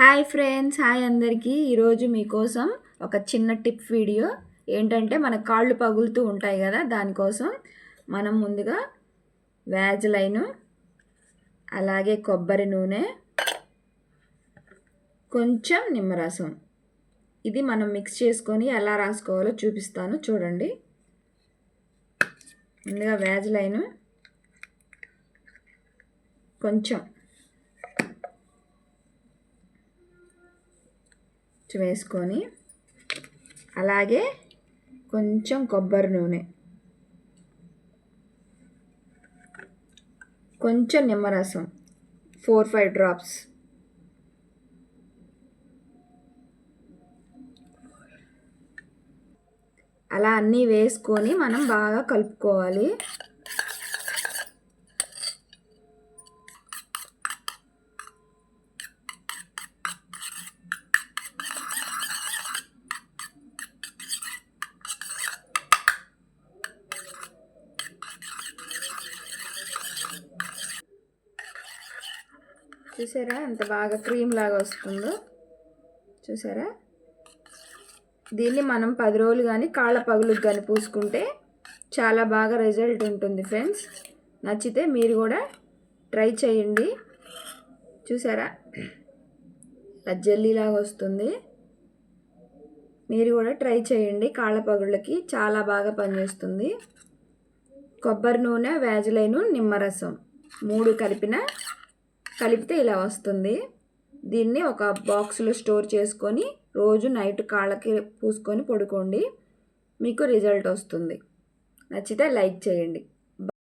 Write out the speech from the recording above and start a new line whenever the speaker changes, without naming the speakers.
Hi friends hi అందరికీ. ఈరోజు మీకోసం ఒక చిన్న టిప్ వీడియో. ఏంటంటే మన కాళ్ళు పగులుతూ ఉంటాయి కదా దానికోసం మనం ముందుగా వ్యాజ్లైను అలాగే కొబ్బరి నూనె కొంచెం నిమ్మరసం. ఇది మనం మిక్స్ చేసుకొని ఎలా రాసుకోవాలో చూపిస్తాను. చూడండి. ముందుగా వ్యాజ్లైను కొంచెం వేసుకొని అలాగే కొంచెం కొబ్బరి నూనె. కొంచెం నిమ్మరసం. ఫోర్ ఫైవ్ డ్రాప్స్ అలా అన్నీ వేసుకొని మనం బాగా కలుపుకోవాలి. చూసారా? ఎంత బాగా క్రీమ్ లాగా వస్తుందో. చూసారా? దీన్ని మనం పది రోజులు కానీ కాళ్ళ పగులకు కానీ పూసుకుంటే చాలా బాగా రిజల్ట్ ఉంటుంది ఫ్రెండ్స్. నచ్చితే మీరు కూడా ట్రై చేయండి. చూసారా? జెల్లీలాగా వస్తుంది. మీరు కూడా ట్రై చేయండి. కాళ్ళ పగుళ్ళకి చాలా బాగా పనిచేస్తుంది. కొబ్బరి నూనె వేజలైను నిమ్మరసం మూడు కలిపిన కలిపితే ఇలా వస్తుంది. దీన్ని ఒక బాక్స్లో స్టోర్ చేసుకొని రోజు నైట్ కాళ్ళకి పూసుకొని పడుకోండి. మీకు రిజల్ట్ వస్తుంది. నచ్చితే లైక్ చేయండి.